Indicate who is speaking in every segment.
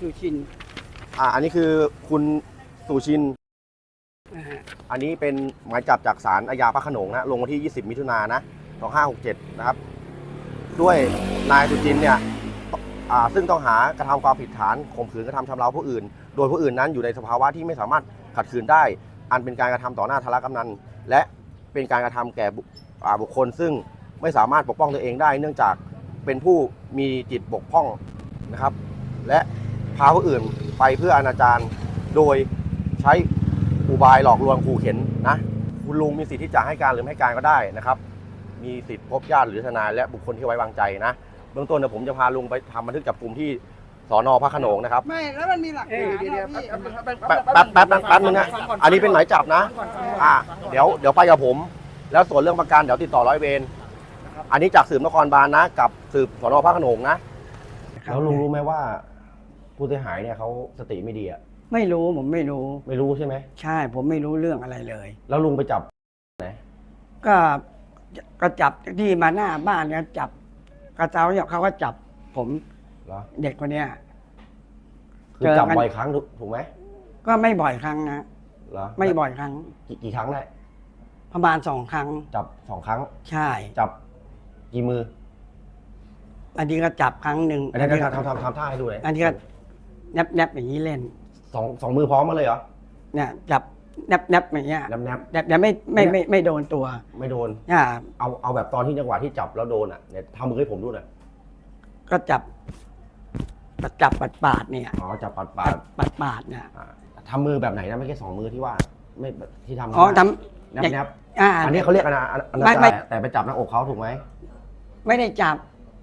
Speaker 1: สุชิน
Speaker 2: อ่าอันนี้คือคุณสุชิน
Speaker 1: นะฮะ
Speaker 2: อันนี้เป็นหมายจับจากศาลอาญาพระโขนงนะลงวันที่ 20 มิถุนายนนะ2567 นะครับ ด้วยนายสุจินเนี่ยอ่าซึ่งต้องหากระทำความผิดฐานข่มขืนกระทำชำเราผู้อื่น โดยผู้อื่นนั้นอยู่ในสภาวะที่ไม่สามารถขัดขืนได้ อันเป็นการกระทำต่อหน้าทารกำนัน และเป็นการกระทำแก่บุอ่าบุคคล ซึ่งไม่สามารถปกป้องตัวเองได้ เนื่องจากเป็นผู้มีจิตบกพร่องนะครับ และ พาผู้อื่นไปเพื่ออนาจารโดยใช้อุบายหลอกลวงขู่เข็นนะคุณลุงมีสิทธิ์ที่จะให้การหรือไม่ให้การก็ได้นะครับ มีสิทธิ์พบญาติหรือทนายและบุคคลที่ไว้วางใจนะเบื้องต้นเดี๋ยวผมจะพาลุงไปทำบันทึกจับกลุ่มที่สอนอพระโขนงนะครับ
Speaker 3: ไม่ แล้วมันมีหลักฐานนะพี่
Speaker 2: แป๊บแป๊บแป๊บแป๊บแป๊บนึงนะอันนี้เป็นหมายจับนะ อ่า เดี๋ยวเดี๋ยวไปกับผม แล้วส่วนเรื่องประกันเดี๋ยวติดต่อร้อยเวรอันนี้จากสืบนครบาลนะ กับสืบสอนอพระโขนงนะ แล้วลุงรู้ไหมว่า ผู้เสียหายเนี่ยเขาสติไม่ดีอะ
Speaker 1: ไม่รู้ผมไม่รู้
Speaker 2: ไม่รู้ใช่ไหม
Speaker 1: ใช่ผมไม่รู้เรื่องอะไรเลย
Speaker 2: แล้วลุงไปจับไหน
Speaker 1: ก็ก็จับที่มาหน้าบ้านก็จับกระเจ้าเนี่ยเขาก็จับ ผม
Speaker 2: เหรอ
Speaker 1: เด็กคนเนี้ย
Speaker 2: คือจับบ่อยครั้งถูกถูกไหม
Speaker 1: ก็ไม่บ่อยครั้งนะ
Speaker 2: เหรอ
Speaker 1: ไม่บ่อยครั้ง
Speaker 2: กี่กี่ครั้งได้
Speaker 1: ประมาณสองครั้ง
Speaker 2: จับสองครั้ง
Speaker 1: ใช่
Speaker 2: จับกี่มือ
Speaker 1: อันนี้ก็จับครั้งหนึ่ง
Speaker 2: อันนี้ทำทำทำทำท่าให้ดูหน่อย
Speaker 1: อันนี้ก็แนบแนบอย่างนี้เล่น
Speaker 2: สองสองมือพร้อมมาเลยเหรอ
Speaker 1: เนี่ยจับแนบแนบอย่างเงี้ย
Speaker 2: แนบแนบ
Speaker 1: แนบแต่ไม่ไม่ไม่ไม่โดนตัว
Speaker 2: ไม่โดน
Speaker 1: อ่า
Speaker 2: เอาเอาแบบตอนที่จังหวะที่จับแล้วโดนอะเนี่ยทำมือให้ผมดูหน่อย
Speaker 1: ก็จับจับปัดปาดๆเนี่ย
Speaker 2: อ๋อจับปัดปา
Speaker 1: ปั
Speaker 2: ด
Speaker 1: ดปัดปาดเนี่ย
Speaker 2: อ่าทำมือแบบไหนนะไม่ใช่สองมือที่ว่า ไม่แบบที่ทำ
Speaker 1: อ๋อท
Speaker 2: แนบแนบำ
Speaker 1: อ่า
Speaker 2: อันนี้เขาเรียกอนาอนา
Speaker 1: ไม่
Speaker 2: จาร
Speaker 1: ไม่
Speaker 2: แต่ไปจับหน้าอกเขาถูกไหม
Speaker 1: ไม่ได้จับ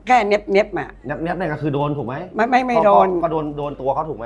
Speaker 1: แค่เน็บเน็บอะ
Speaker 2: แนบแนบเนี่ยก็คือโดนถูกไหม
Speaker 1: ไม่ไม่ไม่โดน
Speaker 2: ก็ก็โดนโดนตัวเขาถูกไหม